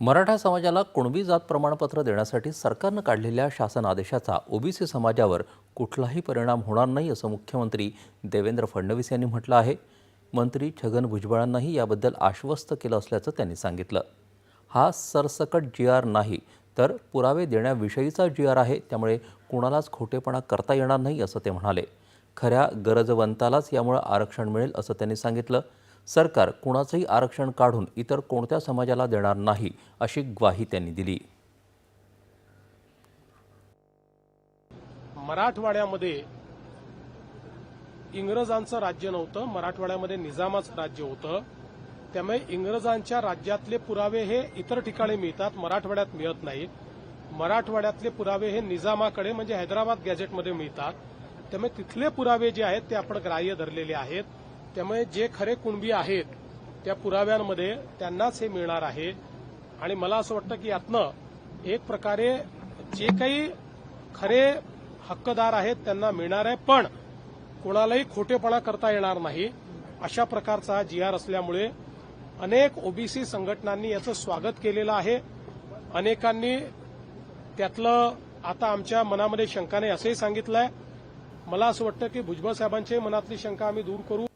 मराठा समाजाला कुणबी जात प्रमाणपत्र देण्यासाठी सरकारनं काढलेल्या शासन आदेशाचा ओबीसी समाजावर कुठलाही परिणाम होणार नाही असं मुख्यमंत्री देवेंद्र फडणवीस यांनी म्हटलं आहे. मंत्री छगन भुजबळांनाही याबद्दल आश्वस्त केलं असल्याचं त्यांनी सांगितलं. हा सरसकट जी आर नाही तर पुरावे देण्याविषयीचा जी आर आहे त्यामुळे कुणालाच खोटेपणा करता येणार नाही असं ते म्हणाले. खऱ्या गरजवंतालाच यामुळं आरक्षण मिळेल असं त्यांनी सांगितलं. सरकार कुणाचंही आरक्षण काढून इतर कोणत्या समाजाला देणार नाही अशी ग्वाही त्यांनी दिली. मराठवाड्यामध्ये इंग्रजांचं राज्य नव्हतं मराठवाड्यामध्ये निजामाचं राज्य होतं. त्यामुळे इंग्रजांच्या राज्यातले पुरावे हे इतर ठिकाणी मिळतात मराठवाड्यात मिळत नाहीत. मराठवाड्यातले पुरावे हे निजामाकडे म्हणजे हैदराबाद गॅझेटमध्ये मिळतात. त्यामुळे तिथले पुरावे जे आहेत ते आपण ग्राह्य धरलेले आहेत. त्यामुळे जे खरे कुणबी आहेत त्या पुराव्यांमध्ये त्यांनाच हे मिळणार आहे. आणि मला असं वाटतं की यातनं एक प्रकारे जे काही खरे हक्कदार आहेत त्यांना मिळणार आहे पण कोणालाही खोटेपणा करता येणार नाही. अशा प्रकारचा हा जी आर असल्यामुळे अनेक ओबीसी संघटनांनी याचं स्वागत केलेलं आहे. अनेकांनी त्यातलं आता आमच्या मनामध्ये शंका नाही असंही सांगितलंय. मला असं वाटतं की भुजबळ साहेबांच्याही मनातली शंका आम्ही दूर करू.